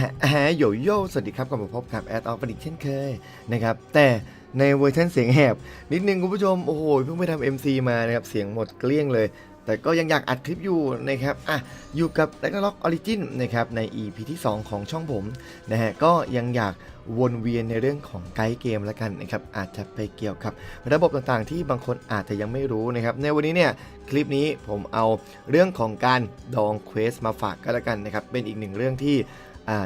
ฮะโยโย่สวัสดีครับกลับมาพบกับแอดออฟฟิกเช่นเคยนะครับ แต่ในเวอร์ชันเสียงแหบ นิดนึงคุณผู้ชม โอ้โหเพิ่งไปทำ MC มซีมานะครับ เสียงหมดเกลี้ยงเลย แต่ก็ยังอยากอัดคลิปอยู่นะครับ อะ อยู่กับ r a g n a r o k Origin นะครับ ใน EP ที่ 2 ของช่องผมนะฮะ ก็ยังอยากวนเวียนในเรื่องของไกด์เกมแล้วกันนะครับ อาจจะไปเกี่ยวกับ ระบบต่างๆ ที่บางคนอาจจะยังไม่รู้นะครับ ในวันนี้เนี่ยคลิปนี้ผมเอาเรื่องของการดองเควสมาฝากกันแล้วกันนะครับ เป็นอีกหนึ่งเรื่องที่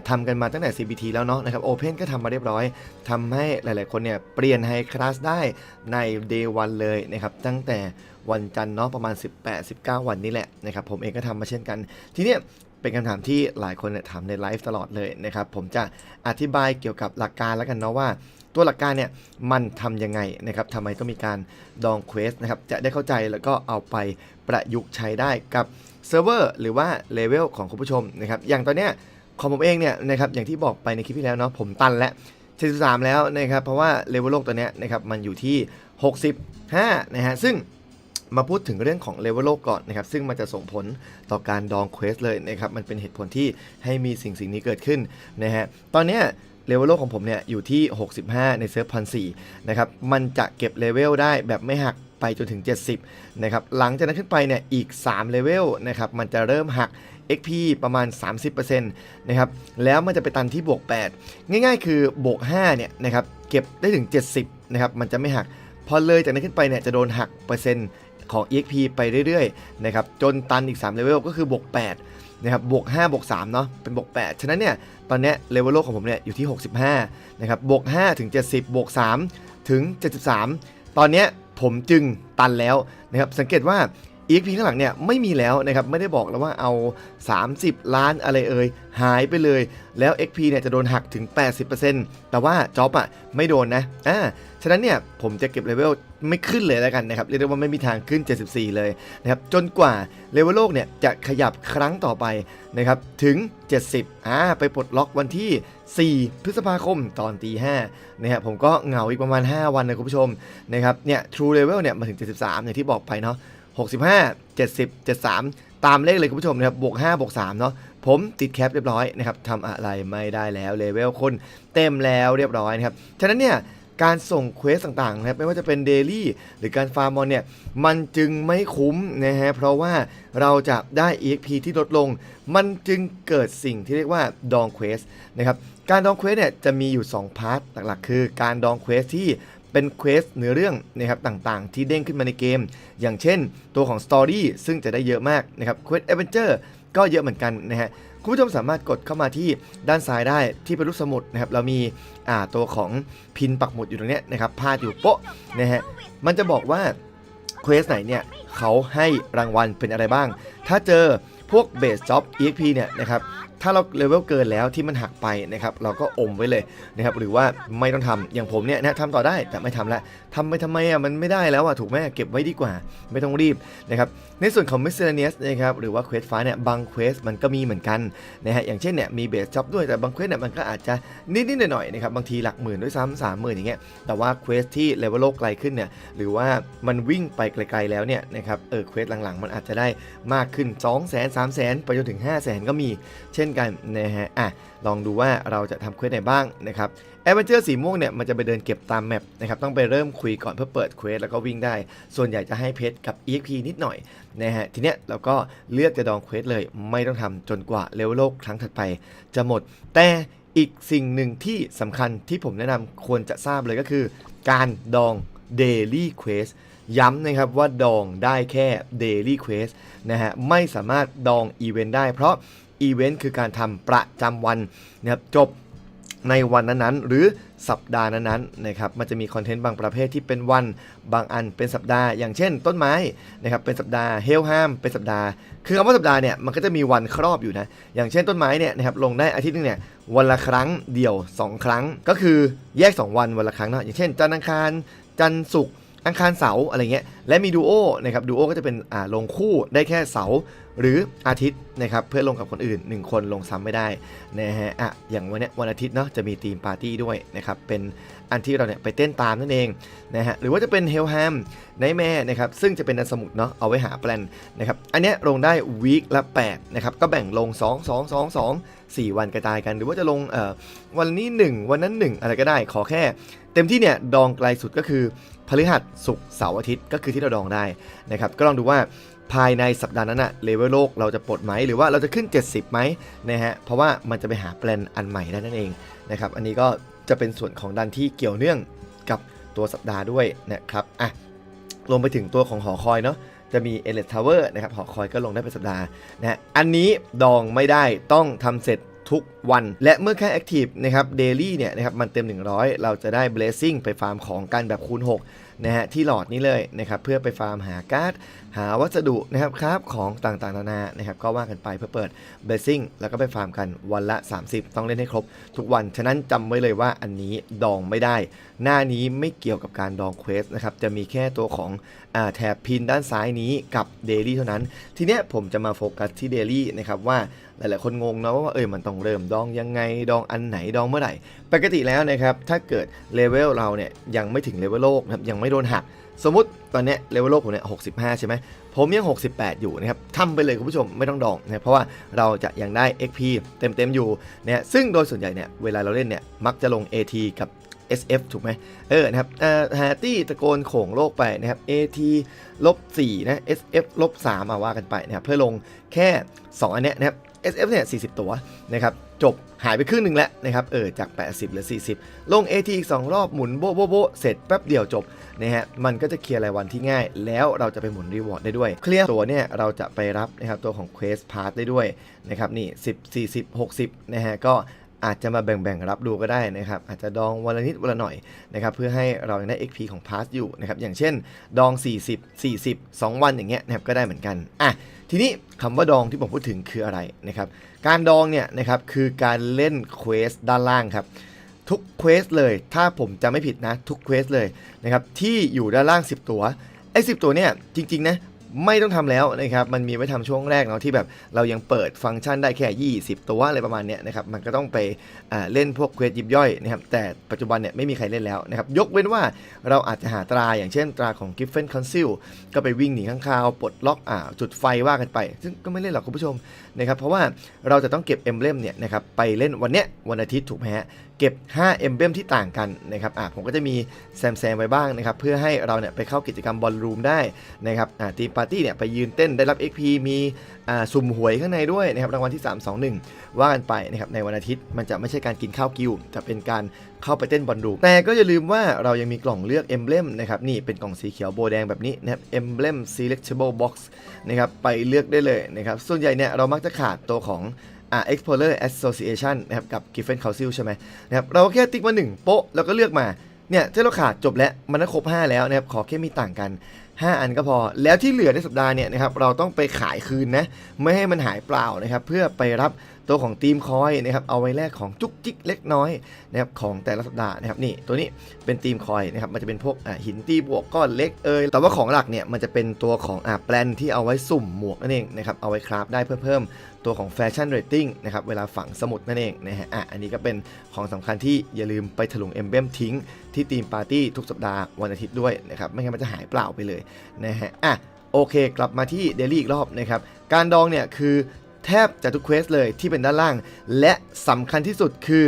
ทำกันมาตั้งแต่ CBT แล้วเนาะนะครับ Open ก็ทำมาเรียบร้อยทำให้หลายๆคนเนี่ยเปลี่ยนไฮคลาสได้ใน Day 1 เลยนะครับ ตั้งแต่วันจันทร์เนาะประมาณ 18-19 วันนี้แหละนะครับผมเองก็ทำมาเช่นกัน ทีเนี้ยเป็นคำถามที่หลายคนเนี่ยถามในไลฟ์ตลอดเลยนะครับ ผมจะอธิบายเกี่ยวกับหลักการแล้วกันเนาะว่า ตัวหลักการเนี่ยมันทำยังไงนะครับทำไมต้องมีการดองเควสนะครับ จะได้เข้าใจแล้วก็เอาไปประยุกต์ใช้ได้กับเซิร์ฟเวอร์หรือว่าเลเวลของคุณผู้ชมนะครับ อย่างตอนเนี้ย ของผมเองเนี่ยนะครับอย่างที่บอกไปในคลิปที่แล้วเนาะผมตันแล้ว73แล้วนะครับเพราะว่าเลเวลโลกตัวเนี้ยนะครับมันอยู่ที่ 65นะฮะซึ่งมาพูดถึงเรื่องของเลเวลโลกก่อนนะครับซึ่งมันจะส่งผลต่อการดองเควสเลยนะครับมันเป็นเหตุผลที่ให้มีสิ่งสิ่งนี้เกิดขึ้นนะฮะตอนเนี้ยเลเวลโลกของผมเนี่ยอยู่ที่ 65 ในเซิร์ฟพันสนะครับมันจะเก็บเลเวลได้แบบไม่หักไปจนถึง 70นะครับหลังจากนั้นขึ้นไปเนี่ยอีก 3 เลเวลนะครับมันจะเริ่มหัก XP ประมาณ 30%นะครับแล้วมันจะไปตันที่บวก 8 ง่ายๆ คือบวก5เนี่ยนะครับเก็บได้ถึง 70นะครับมันจะไม่หัก พอเลยจากนั้นขึ้นไปเนี่ยจะโดนหักเปอร์เซ็นต์ของ EXP ไปเรื่อยๆนะครับจนตันอีก3เลเวลก็คือบวก8นะครับบวก5บวก3เนาะเป็นบวก8 ฉะนั้นเนี่ยตอนเนี้ยเลเวลโลกของผมเนี่ยอยู่ที่ 65นะครับบวก5ถึง 70บวก3ถึง 73 ตอนเนี้ยผมจึงตันแล้วนะครับสังเกตว่า EXP ข้างหลังเนี่ยไม่มีแล้วนะครับไม่ได้บอกแล้วว่าเอา 30 ล้านอะไรเอ่ยหายไปเลย แล้ว XP เนี่ยจะโดนหักถึง 80%แต่ว่าจ็อบอะไม่โดนนะอ่าฉะนั้นเนี่ยผมจะเก็บเลเวลไม่ขึ้นเลยแล้วกันนะครับเรียกได้ว่าไม่มีทางขึ้น 74 เลยนะครับจนกว่าเลเวลโลกเนี่ยจะขยับครั้งต่อไปนะครับถึง 70อ่าไปปลดล็อกวันที่ 4 พฤษภาคมตอนตี5นะครับผมก็เหงาอีกประมาณ 5 วันนะคุณผู้ชมนะครับเนี่ย True Level เนี่ยมาถึง 73 อย่างที่บอกไปเนาะ 65 70 73 ตามเลขเลยคุณผู้ชมนะครับบวก5บวก3เนาะผมติดแคปเรียบร้อยนะครับทำอะไรไม่ได้แล้วเลเวลคนเต็มแล้วเรียบร้อยนะครับฉะนั้นเนี่ยการส่งเควสต่างๆนะครับไม่ว่าจะเป็นเดลี่หรือการฟาร์มอนเนี่ยมันจึงไม่คุ้มนะฮะเพราะว่าเราจะได้ EXP ที่ลดลง มันจึงเกิดสิ่งที่เรียกว่าดองเควสนะครับการดองเควสเนี่ยจะมีอยู่ 2 พาร์ทหลักๆ คือการดองเควสที่ เป็นเควสเนื้อเรื่องนะครับต่างๆ ที่เด้งขึ้นมาในเกม อย่างเช่น ตัวของ Story ซึ่งจะได้เยอะมากนะครับเควสเอเวนเจอร์ก็เยอะเหมือนกันนะฮะคุณผู้ชมสามารถกดเข้ามาที่ด้านซ้ายได้ที่เป็นรูปสมุดนะครับเรามีอ่าตัวของพินปักหมุดอยู่ตรงเนี้ยนะครับพาดอยู่โป๊ะนะฮะมันจะบอกว่าเควสไหนเนี่ยเขาให้รางวัลเป็นอะไรบ้าง ถ้าเจอพวกเบสจ็อบ EXP เนี่ยนะครับ ถ้าเราเลเวลเกินแล้วที่มันหักไปนะครับเราก็อมไว้เลยนะครับหรือว่าไม่ต้องทำอย่างผมเนี่ยนะทำต่อได้แต่ไม่ทำละทำไปทำไมอะมันไม่ได้แล้วอะถูกไหมเก็บไว้ดีกว่า ไม่ต้องรีบนะครับในส่วนของ miscellaneous นะครับหรือว่าเควสฟ้าเนี่ยบางเควสมันก็มีเหมือนกันนะฮะอย่างเช่นเนี่ยมีเบสจ็อบด้วยแต่บางเควสเนี่ยมันก็อาจจะนิดๆหน่อยๆนะครับบางทีหลักหมื่นด้วยซ้ำสามหมื่นอย่างเงี้ยแต่ว่าเควสที่เลเวลโลกไกลขึ้นเนี่ยหรือว่ามันวิ่งไปไกลๆแล้วเนี่ยนะครับเออเควสหลังๆ มันอาจจะได้มากขึ้น 2 0 0 0 0 0 3 0 0 0 0 ไปจนถึง 5 0 0 0 0 0 ก็มี เช่นกันนะฮะอะลองดูว่าเราจะทำเควสไหนบ้างนะครับแอดเวนเจอร์สีม่วงเนี่ยมันจะไปเดินเก็บตามแมปนะครับต้องไปเริ่มคุยก่อนเพื่อเปิดเควสแล้วก็วิ่งได้ ส่วนใหญ่จะให้เพชรกับ EXP นิดหน่อยนะฮะทีเนี้ยเราก็เลือกจะดองเควสเลย ไม่ต้องทำจนกว่าเลเวลโลกครั้งถัดไป จะหมด แต่อีกสิ่งหนึ่งที่สำคัญที่ผมแนะนำควรจะทราบเลยก็คือ การดอง Daily Quest ย้ำนะครับว่าดองได้แค่ Daily Quest นะฮะไม่สามารถดองอีเวนต์ได้เพราะ อีเวนต์คือการทำประจำวันนะครับจบในวันนั้นๆ หรือสัปดาห์นั้นๆนะครับมันจะมีคอนเทนต์บางประเภทที่เป็นวันบางอันเป็นสัปดาห์ อย่างเช่น ต้นไม้นะครับเป็นสัปดาห์เฮลฮามเป็นสัปดาห์ คือคำว่าสัปดาห์เนี่ยมันก็จะมีวันครอบอยู่นะอย่างเช่นต้นไม้เนี่ยนะครับลงได้อาทิตย์นึงเนี่ยวันละครั้งเดียว 2 ครั้ง ก็คือแยก 2 วันวันละครั้งเนาะอย่างเช่น จันทร์อังคารจันทร์ศุกร์ อังคารเสาร์อะไรเงี้ยและมีดูโอนะครับดูโอก็จะเป็นอ่าลงคู่ได้แค่เสาร์หรืออาทิตย์นะครับเพื่อลงกับคนอื่น 1 คนลงซ้ำไม่ได้นะฮะอะอย่างวันนี้วันอาทิตย์เนาะจะมีทีมปาร์ตี้ด้วยนะครับเป็นอันที่เราเนี่ยไปเต้นตามนั่นเองนะฮะหรือว่าจะเป็นเฮลแฮมไนแม่นะครับซึ่งจะเป็นนันสมุดเนาะเอาไว้หาแปลนนะครับอันเนี้ยลงได้วีคละ8นะครับก็แบ่งลง 2 2 2 2 4 วันกระจายกัน หรือว่าจะลงเอ่อวันนี้ 1 วันนั้น 1 อะไรก็ได้ขอแค่ เต็มที่เนี่ยดองไกลสุดก็คือ พฤหัสศุกร์เสาร์อาทิตย์ก็คือที่เราดองได้นะครับก็ลองดูว่าภายในสัปดาห์นั้นอะเลเวลโลกเราจะปลดไหมหรือว่าเราจะขึ้น 70ไหมนะฮะเพราะว่ามันจะไปหาแปลนอันใหม่ได้นั่นเองนะครับอันนี้ก็จะเป็นส่วนของดันที่เกี่ยวเนื่องกับตัวสัปดาห์ด้วยนะครับอะรวมไปถึงตัวของหอคอยเนาะจะมีเอเลสทาวเวอร์นะครับหอคอยก็ลงได้เป็นสัปดาห์นะฮะอันนี้ดองไม่ได้ต้องทำเสร็จ ทุกวัน และเมื่อแค่ Active นะครับเดลี่เนี่ยนะครับมันเต็ม 100 เราจะได้ Blessing ไปฟาร์มของกันแบบคูณ 6 นะฮะที่หลอดนี้เลยนะครับเพื่อไปฟาร์มหาการ์ด หาวัสดุนะครับครับของต่างๆนานานะครับก็ว่ากันไปเพื่อเปิด Blessing แล้วก็ไปฟาร์มกันวันละ 30 ต้องเล่นให้ครบทุกวัน ฉะนั้นจำไว้เลยว่าอันนี้ดองไม่ได้หน้านี้ไม่เกี่ยวกับการดองเควสนะครับ จะมีแค่ตัวของอแถบพินด้านซ้ายนี้กับ Daily เท่านั้น ทีเนี้ยผมจะมาโฟกัสที่ Daily นะครับว่าหลายๆคนงงนะว่าเออมันต้องเริ่มดองยังไงดองอันไหนดองเมื่อไหร่ ปกติแล้วนะครับถ้าเกิดเลเวลเราเนี่ยยังไม่ถึงเลเวลโลกนะครับยังไม่โดนหักสมมติตอนเนี้ยเลเวลโลกผมเนี่ย65ใช่ไหมผมยัง 68 อยู่นะครับทำไปเลยคุณผู้ชมไม่ต้องดองนะเพราะว่าเราจะยังได้ XP เต็มๆอยู่เนี่ยซึ่งโดยส่วนใหญ่เนี่ยเวลาเราเล่นเนี่ยมักจะลง AT กับ SF ถูกไหมเออนะครับฮาร์ตี้ตะโกนโขงโลกไปนะครับ AT ลบ4นะ SF ลบ3มาว่ากันไปนะครับเพื่อลงแค่ 2 อันเนี้ยนะครับ SF เนี่ย 40 ตัวนะครับจบหายไปครึ่งหนึ่งแล้วนะครับเออจาก 80เหลือ 40 ลง AT อีก 2 รอบหมุนโบะโบะโบะเสร็จแป๊บเดียวจบนะฮะมันก็จะเคลียร์รายวันที่ง่าย แล้วเราจะไปหมุนรีวอร์ดได้ด้วย เคลียร์ตัวเนี่ยเราจะไปรับนะครับตัวของ Quest Pass ได้ด้วยนะครับนี่ 10 40 60นะฮะก็ อาจจะมาแบ่งๆรับดูก็ได้นะครับ อาจจะดองวันละนิดวันละหน่อยนะครับเพื่อให้เรายังได้ XP ของ Pass อยู่นะครับอย่างเช่น ดอง 40 40 2 วันอย่างเงี้ยนะครับก็ได้เหมือนกันอะทีนี้คำว่าดองที่ผมพูดถึงคืออะไรนะครับการดองเนี่ยนะครับคือการเล่นเควสด้านล่างครับทุกเควสเลย ถ้าผมจำไม่ผิดนะ ทุกเควสเลยนะครับที่อยู่ด้านล่าง 10 ตัวไอ้สิตัวเนี่ยจริงๆนะ ไม่ต้องทำแล้วนะครับมันมีไว้ทำช่วงแรกเนาะที่แบบเรายังเปิดฟังก์ชันได้แค่ 20 ตัวอะไรประมาณเนี้ยนะครับมันก็ต้องไปเล่นพวกเควสยิบย่อยนะครับแต่ปัจจุบันเนี่ยไม่มีใครเล่นแล้วนะครับยกเว้นว่าเราอาจจะหาตราอย่างเช่นตราของ Giffen Council ก็ไปวิ่งหนีข้างคาวปลดล็อกอ่าจุดไฟว่ากันไป ซึ่งก็ไม่เล่นหรอกคุณผู้ชมนะครับเพราะว่าเราจะต้องเก็บเอ็มเบลมเนี่ยนะครับไปเล่นวันเนี้ยวันอาทิตย์ถูกไหมฮะเก็บ 5 เอ็มเบลมที่ต่างกันนะครับอ่าผมก็จะมีแซมแซมไว้บ้างนะครับ เพื่อให้เราเนี่ยไปเข้ากิจกรรมบอลรูมได้นะครับอ่าทีมปาร์ตี้เนี่ยไปยืนเต้นได้รับ XP มีอ่าสุ่มหวยข้างในด้วยนะครับรางวัลที่ 3 2 1 ว่ากันไปนะครับในวันอาทิตย์มันจะไม่ใช่การกินข้าวกิวแต่เป็นการเข้าไปเต้นบอลรูม แต่ก็อย่าลืมว่าเรายังมีกล่องเลือกเอ็มเบลมนะครับนี่เป็นกล่องสีเขียวโบแดงแบบนี้นะครับ Emblem Selectable Box นะครับไปเลือกได้เลยนะครับส่วนใหญ่เนี่ยเรามักจะขาดตัวของ อ่า Explorer Association นะครับกับ Giffen Council ใช่ไหมนะครับเราแค่ติ๊กมา1โป๊ะแล้วก็เลือกมาเนี่ยถ้าเราขาดจบแล้วมันก็ครบ 5 แล้วนะครับขอแค่มีต่างกัน 5 อันก็พอ แล้วที่เหลือในสัปดาห์เนี่ยนะครับเราต้องไปขายคืนนะไม่ให้มันหายเปล่านะครับเพื่อไปรับ ตัวของทีมคอยนะครับเอาไว้แลกของจุกจิกเล็กน้อยนะครับของแต่ละสัปดาห์นะครับนี่ตัวนี้เป็นทีมคอยนะครับมันจะเป็นพวกหินตีบวกก้อนเล็กเอยแต่ว่าของหลักเนี่ยมันจะเป็นตัวของอ่าแปลนที่เอาไว้สุ่มหมวกนั่นเองนะครับเอาไว้คราฟได้เพื่อเพิ่มตัวของแฟชั่นเรตติ้งนะครับเวลาฝังสมุดนั่นเองนะฮะอะอันนี้ก็เป็นของสำคัญที่อย่าลืมไปถลุงเอมเบมทิ้งที่ทีมปาร์ตี้ทุกสัปดาห์วันอาทิตย์ด้วยนะครับไม่งั้นมันจะหายเปล่าไปเลยนะฮะอะโอเค กลับมาที่เดลี่อีกรอบนะครับ การดองเนี่ยคือ แทบจะทุกเควสเลยที่เป็นด้านล่าง และสำคัญที่สุดคือ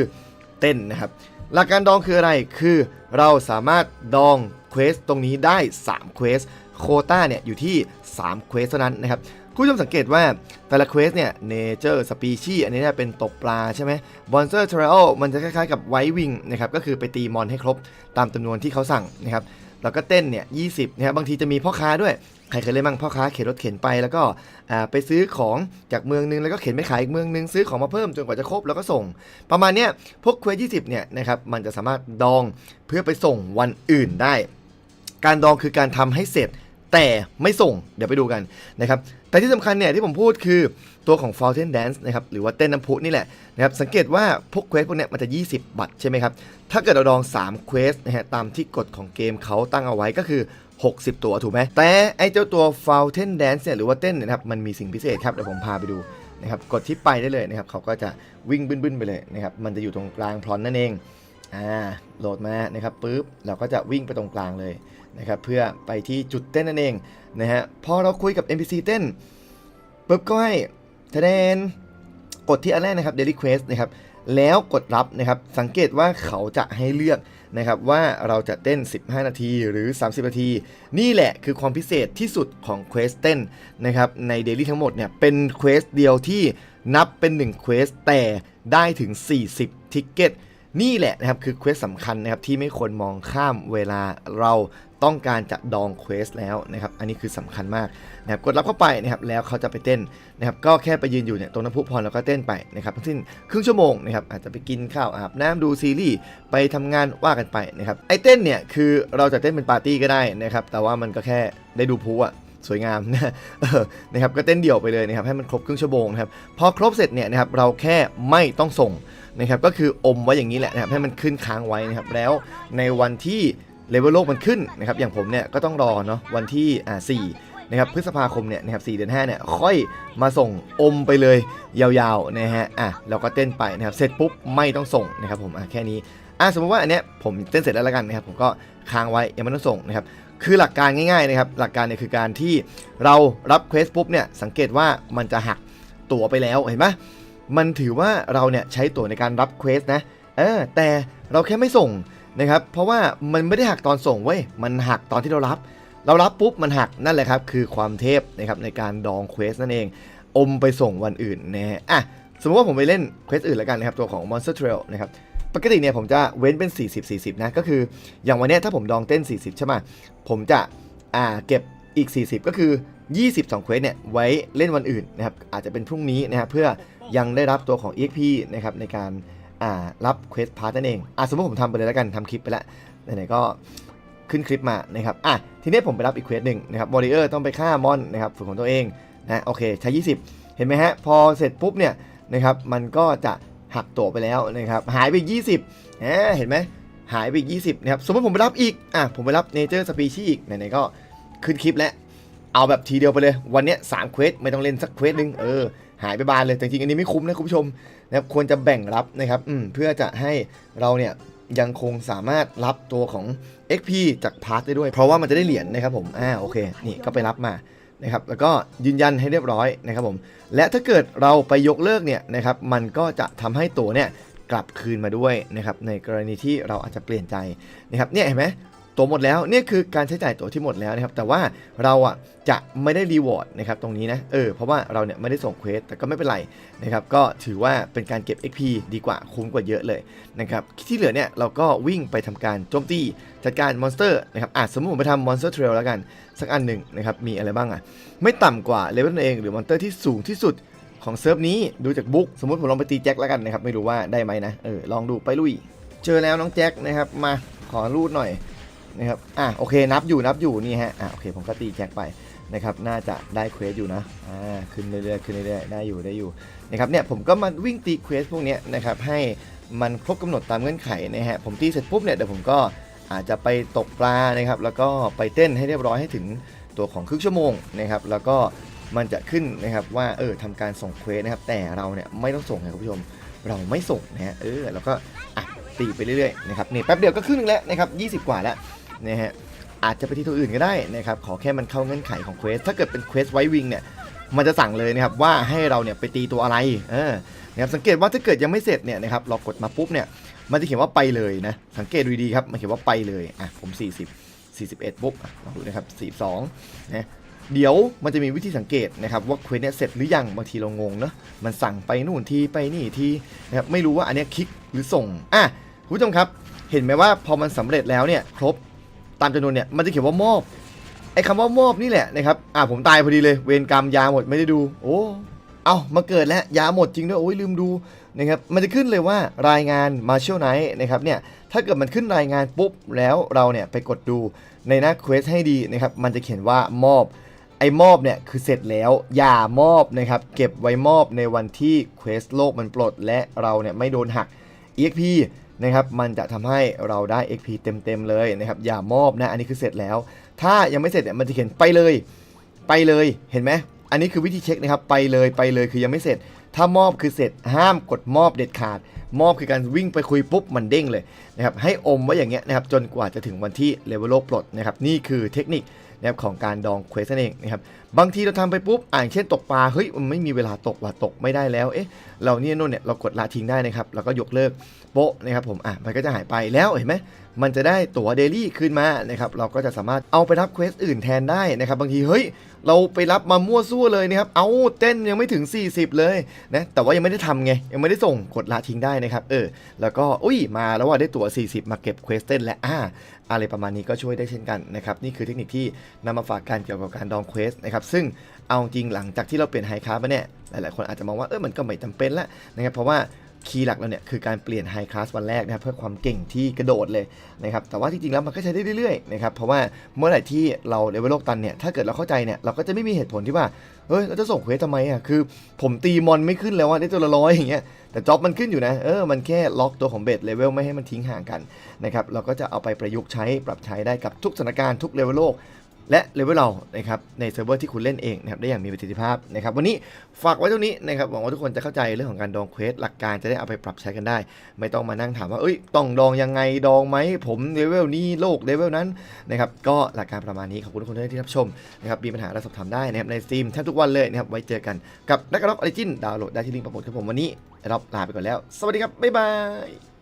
เต้นนะครับ หลักการดองคืออะไรคือเราสามารถดองเควสตรงนี้ได้3เควสโคต้าเนี่ยอยู่ที่3เควสเท่านั้นนะครับคุณผู้ชมสังเกตว่าแต่ละเควสเนี่ย Nature Species อันนี้เนี่ยเป็นตกปลาใช่ไหม Monster Trial มันจะคล้ายๆกับ White Wing นะครับก็คือไปตีมอนให้ครบตามจำนวนที่เขาสั่งนะครับแล้วก็เต้นเนี่ย20นะครับบางทีจะมีพ่อค้าด้วย ใครเคยเล่นบ้างพ่อค้าเข็นรถเข็นไปแล้วก็ไปซื้อของจากเมืองนึงแล้วก็เข็นไปขายอีกเมืองนึงซื้อของมาเพิ่มจนกว่าจะครบแล้วก็ส่ง ประมาณเนี้ยพวกเควส20เนี่ยนะครับมันจะสามารถดองเพื่อไปส่งวันอื่นได้ การดองคือการทำให้เสร็จแต่ไม่ส่งเดี๋ยวไปดูกันนะครับแต่ที่สำคัญเนี่ยที่ผมพูดคือตัวของ Fountain Dance นะครับหรือว่าเต้นน้ำพุนี่แหละนะครับสังเกตว่าพวกเควสพวกเนี้ยมันจะ 20 บัตรใช่ไหมครับถ้าเกิดเราดอง3เควสนะฮะตามที่กฎของเกมเขาตั้งเอาไว้ก็คือ 60 ตัวถูกไหมแต่ไอ้เจ้าตัว Fountain Dance เนี่ยหรือว่าเต้นเนี่ยนะครับมันมีสิ่งพิเศษครับเดี๋ยวผมพาไปดูนะครับกดที่ไปได้เลยนะครับเขาก็จะวิ่งบึ้นๆไปเลยนะครับมันจะอยู่ตรงกลางพลอนนั่นเองอ่าโหลดมานะครับปุ๊บเราก็จะวิ่งไปตรงกลางเลยนะครับเพื่อไปที่จุดเต้นนั่นเองนะฮะพอเราคุยกับ NPC เต้นปุ๊บก็ให้ทะแนนกดที่อันแรกนะครับ Daily Quest นะครับ แล้วกดรับนะครับ สังเกตว่าเขาจะให้เลือกนะครับว่าเราจะเต้น 15 นาทีหรือ 30 นาที นี่แหละคือความพิเศษที่สุดของเควสเต้นนะครับใน Daily ทั้งหมดเนี่ยเป็นเควสเดียวที่นับเป็น1เควสแต่ได้ถึง 40 ทิกเก็ต นี่แหละนะครับคือเควสสำคัญนะครับที่ไม่ควรมองข้ามเวลาเราต้องการจะดองเควสแล้วนะครับอันนี้คือสำคัญมากนะครับกดรับเข้าไปนะครับแล้วเขาจะไปเต้นนะครับก็แค่ไปยืนอยู่เนี่ยตรงน้ำพุพรแล้วก็เต้นไปนะครับทั้งสิ้นครึ่งชั่วโมงนะครับอาจจะไปกินข้าวอาบน้ำดูซีรีส์ไปทำงานว่ากันไปนะครับไอเต้นเนี่ยคือเราจะเต้นเป็นปาร์ตี้ก็ได้นะครับแต่ว่ามันก็แค่ได้ดูพลุอะ สวยงามนะนะครับก็เต้นเดี่ยวไปเลยนะครับให้มันครบครึ่งชั่วโมงนะครับพอครบเสร็จเนี่ยนะครับเราแค่ไม่ต้องส่งนะครับก็คืออมไว้อย่างนี้แหละนะครับให้มันขึ้นค้างไว้นะครับแล้วในวันที่เลเวลโลกมันขึ้นนะครับอย่างผมเนี่ยก็ต้องรอเนาะวันที่อ่าสี่นะครับพฤษภาคมเนี่ยนะครับสี่เดือนห้าเนี่ยค่อยมาส่งอมไปเลยยาวๆนะฮะอะเราก็เต้นไปนะครับเสร็จปุ๊บไม่ต้องส่งนะครับผมอะแค่นี้อะสมมติว่าอันเนี้ยผมเต้นเสร็จแล้วล้วกันนะครับผมก็ค้างไว้ยังไม่ต้องส่งนะครับ คือหลักการง่ายๆนะครับหลักการเนี่ยคือการที่เรารับเควสปุ๊บเนี่ยสังเกตว่ามันจะหักตั๋วไปแล้วเห็นไหมมันถือว่าเราเนี่ยใช้ตั๋วในการรับเควสนะเออแต่เราแค่ไม่ส่งนะครับเพราะว่ามันไม่ได้หักตอนส่งเว้ยมันหักตอนที่เรารับ เรารับปุ๊บมันหักนั่นแหละครับคือความเทพนะครับในการดองเควสนั่นเอง อมไปส่งวันอื่นนะฮะอะสมมติว่าผมไปเล่นเควสอื่นแล้วกันนะครับตัวของ Monster Trail นะครับ ปกติเนี่ยผมจะเว้นเป็น 40 40 นะก็คือ อย่างวันนี้ถ้าผมดองเต้น 40 ใช่ไหมผมจะอ่าเก็บอีก 40 ก็คือ 22เควสเนี่ยไว้เล่นวันอื่นนะครับอาจจะเป็นพรุ่งนี้นะครับเพื่อยังได้รับตัวของ EXP นะครับในการอ่ารับเควสพาร์ตนั่นเองอะสมมติผมทำไปเลยแล้วกันทำคลิปไปแล้วไหนๆก็ขึ้นคลิปมานะครับอะทีนี้ผมไปรับอีกเควสหนึ่งนะครับวอริเออร์ต้องไปฆ่ามอนนะครับฝึกของตัวเองนะโอเคใช้ 20 เห็นไหมฮะพอเสร็จปุ๊บเนี่ยนะครับมันก็จะ หักตัวไปแล้วนะครับหายไปอีก20อ่าเห็นไหมหายไปอีก20นะครับสมมติผมไปรับอีกอะผมไปรับเนเจอร์สปีชีอีกไหนๆก็ขึ้นคลิปแล้วเอาแบบทีเดียวไปเลย วันนี้สามเควสไม่ต้องเล่นสักเควสหนึ่งเออหายไปบานเลยแต่จริงๆอันนี้ไม่คุ้มนะคุณผู้ชมนะครับควรจะแบ่งรับนะครับอืมเพื่อจะให้เราเนี่ยยังคงสามารถรับตัวของ XP จากพาร์ทได้ด้วย เพราะว่ามันจะได้เหรียญนะครับผมอ่าโอเค นี่ก็ไปรับมา นะครับแล้วก็ยืนยันให้เรียบร้อยนะครับผมและถ้าเกิดเราไปยกเลิกเนี่ยนะครับมันก็จะทำให้ตัวเนี่ยกลับคืนมาด้วยนะครับในกรณีที่เราอาจจะเปลี่ยนใจนะครับเนี่ยเห็นไหม ตัวหมดแล้วเนี่ยคือการใช้จ่ายตัวที่หมดแล้วนะครับ แต่ว่าเราอะจะไม่ได้รีวอร์ดนะครับตรงนี้นะเออเพราะว่าเราเนี่ยไม่ได้ส่งเควสแต่ก็ไม่เป็นไรนะครับก็ถือว่าเป็นการเก็บ XP ดีกว่าคุ้มกว่าเยอะเลยนะครับที่เหลือเนี่ยเราก็วิ่งไปทำการโจมตีจัดการมอนสเตอร์นะครับอะสมมติผมไปทำมอนสเตอร์เทรลแล้วกันสักอันหนึ่งนะครับมีอะไรบ้างอะไม่ต่ำกว่าเลเวลตัวเองหรือมอนสเตอร์ที่สูงที่สุดของเซิร์ฟนี้ดูจากบุ๊กสมมติผมลองไปตีแจ็คแล้วกันนะครับไม่รู้ว่าได้ไหมนะเออลองดูไปลุย เจอแล้วน้องแจ็คนะครับมาขอรูดหน่อย นะครับอะโอเคนับอยู่นับอยู่นี่ฮะอะโอเคผมก็ตีแจ็คไปนะครับน่าจะได้เควสอยู่นะอ่าขึ้นเรื่อยๆขึ้นเรื่อยๆได้อยู่ได้อยู่นะครับเนี่ยผมก็มาวิ่งตีเควสพวกนี้นะครับให้มันครบกำหนดตามเงื่อนไขนะฮะผมตีเสร็จปุ๊บเนี่ยเดี๋ยวผมก็อาจจะไปตกปลานะครับแล้วก็ไปเต้นให้เรียบร้อยให้ถึงตัวของครึ่งชั่วโมงนะครับแล้วก็มันจะขึ้นนะครับว่าเออทำการส่งเควสนะครับแต่เราเนี่ยไม่ต้องส่งนะคุณผู้ชมเราไม่ส่งนะฮะเออแล้วก็อะตีไปเรื่อยๆนะครับนี่แป๊บเดียวก็ครึ่งนึงแล้วนะครับ 20 กว่าแล้ว นะฮะอาจจะไปที่ตัวอื่นก็ได้นะครับขอแค่มันเข้าเงื่อนไขของเควสถ้าเกิดเป็นเควสไววิงเนี่ยมันจะสั่งเลยนะครับว่าให้เราเนี่ยไปตีตัวอะไรเออนะครับสังเกตว่าถ้าเกิดยังไม่เสร็จเนี่ยนะครับเรากดมาปุ๊บเนี่ยมันจะเขียนว่าไปเลยนะสังเกตดูดีๆครับมันเขียนว่าไปเลยอะผม 40 41ปุ๊บอะลองดูนะครับ42นะเดี๋ยวมันจะมีวิธีสังเกตนะครับว่าเควสเนี่ยเสร็จหรือยังบางทีเรางงเนาะมันสั่งไปนู่นทีไปนี่ทีนะครับไม่รู้ว่าอันเนี้ยคลิกหรือส่งอะคุณผู้ชมครับ เห็นไหมว่าพอมันสำเร็จแล้วเนี่ยครบ ตามจำนวนเนี่ยมันจะเขียนว่ามอบไอ้คำว่ามอบนี่แหละนะครับอ่าผมตายพอดีเลยเวรกรรมยาหมดไม่ได้ดู โอ้เอามาเกิดแล้วยาหมดจริงด้วยโอ้ยลืมดูนะครับมันจะขึ้นเลยว่ารายงานมาเชียลไนท์นะครับเนี่ยถ้าเกิดมันขึ้นรายงานปุ๊บแล้วเราเนี่ยไปกดดูในหน้าเควสให้ดีนะครับมันจะเขียนว่ามอบไอ้มอบเนี่ยคือเสร็จแล้วอย่ามอบนะครับเก็บไว้มอบในวันที่เควสโลกมันปลดและเราเนี่ยไม่โดนหัก EXP นะครับมันจะทำให้เราได้ XP เต็มๆเลยนะครับอย่ามอบนะอันนี้คือเสร็จแล้ว ถ้ายังไม่เสร็จเนี่ยมันจะเขียนไปเลย ไปเลยเห็นไหมอันนี้คือวิธีเช็คนะครับไปเลยไปเลยคือยังไม่เสร็จ ถ้ามอบคือเสร็จห้ามกดมอบเด็ดขาด มอบคือการวิ่งไปคุยปุ๊บมันเด้งเลยนะครับให้อมไว้อย่างเงี้ยนะครับจนกว่าจะถึงวันที่เลเวลโลกปลดนะครับนี่คือเทคนิคนะครับของการดองเควสนั่นเองนะครับบางทีเราทำไปปุ๊บอ่านเช่นตกปลาเฮ้ยมันไม่มีเวลาตกว่าตกไม่ได้แล้วเอ๊ะเราเนี่ยนู่นเนี่ยเรากดละทิ้งได้นะครับแล้วก็ยกเลิกโป๊ะนะครับผมอะมันก็จะหายไปแล้วเห็นไหม มันจะได้ตั๋วเดลี่คืนมานะครับเราก็จะสามารถเอาไปรับเควสอื่นแทนได้นะครับบางทีเฮ้ยเราไปรับมามั่วซั่วเลยนะครับเอาเต้นยังไม่ถึง 40 เลยนะแต่ว่ายังไม่ได้ทำไงยังไม่ได้ส่งกดละทิ้งได้นะครับเออแล้วก็อุ้ยมาแล้วว่าได้ตั๋ว 40 มาเก็บเควสเต้นและอ่าอะไรประมาณนี้ก็ช่วยได้เช่นกันนะครับนี่คือเทคนิคที่นำมาฝากกันเกี่ยวกับการดองเควสนะครับซึ่งเอาจริงหลังจากที่เราเปลี่ยนไฮคาร์มาเนี่ยหลายๆคนอาจจะมองว่าเออมันก็ไม่จำเป็นละนะครับเพราะว่า คีย์หลักเราเนี่ยคือการเปลี่ยนไฮคลาสวันแรกนะครับเพื่อความเก่งที่กระโดดเลยนะครับแต่ว่าจริงๆแล้วมันก็ใช้ได้เรื่อยๆนะครับเพราะว่าเมื่อไหร่ที่เราเลเวลโลกตันเนี่ยถ้าเกิดเราเข้าใจเนี่ยเราก็จะไม่มีเหตุผลที่ว่าเฮ้ยเราจะส่งเควสทำไมอะคือ ผมตีมอนไม่ขึ้นแล้วว่าได้ตัวละร้อยอย่างเงี้ยแต่จ็อบมันขึ้นอยู่นะเออมันแค่ล็อกตัวของเบสเลเวลไม่ให้มันทิ้งห่างกันนะครับเราก็จะเอาไปประยุกต์ใช้ปรับใช้ได้กับทุกสถานการณ์ทุกเลเวลโลก และเลเวลเรานะครับในเซิร์ฟเวอร์ที่คุณเล่นเองนะครับได้อย่างมีประสิทธิภาพนะครับวันนี้ฝากไว้เท่านี้นะครับหวังว่าทุกคนจะเข้าใจเรื่องของการดองเควสหลักการจะได้เอาไปปรับใช้กันได้ ไม่ต้องมานั่งถามว่าเอ้ยต้องดองยังไงดองไหมผมเลเวลนี้โลกเลเวลนั้นนะครับก็หลักการประมาณนี้ขอบคุณทุกคนที่รับชมนะครับมีปัญหาอะไรสอบถามได้นะครับในสตรีมแทบทุกวันเลยนะครับไว้เจอกันกับนักกอล์ฟออริจินดาวน์โหลดได้ที่ลิงก์ประกฏครับผมวันนี้รับลาไปก่อนแล้ว สวัสดีครับบ๊ายบาย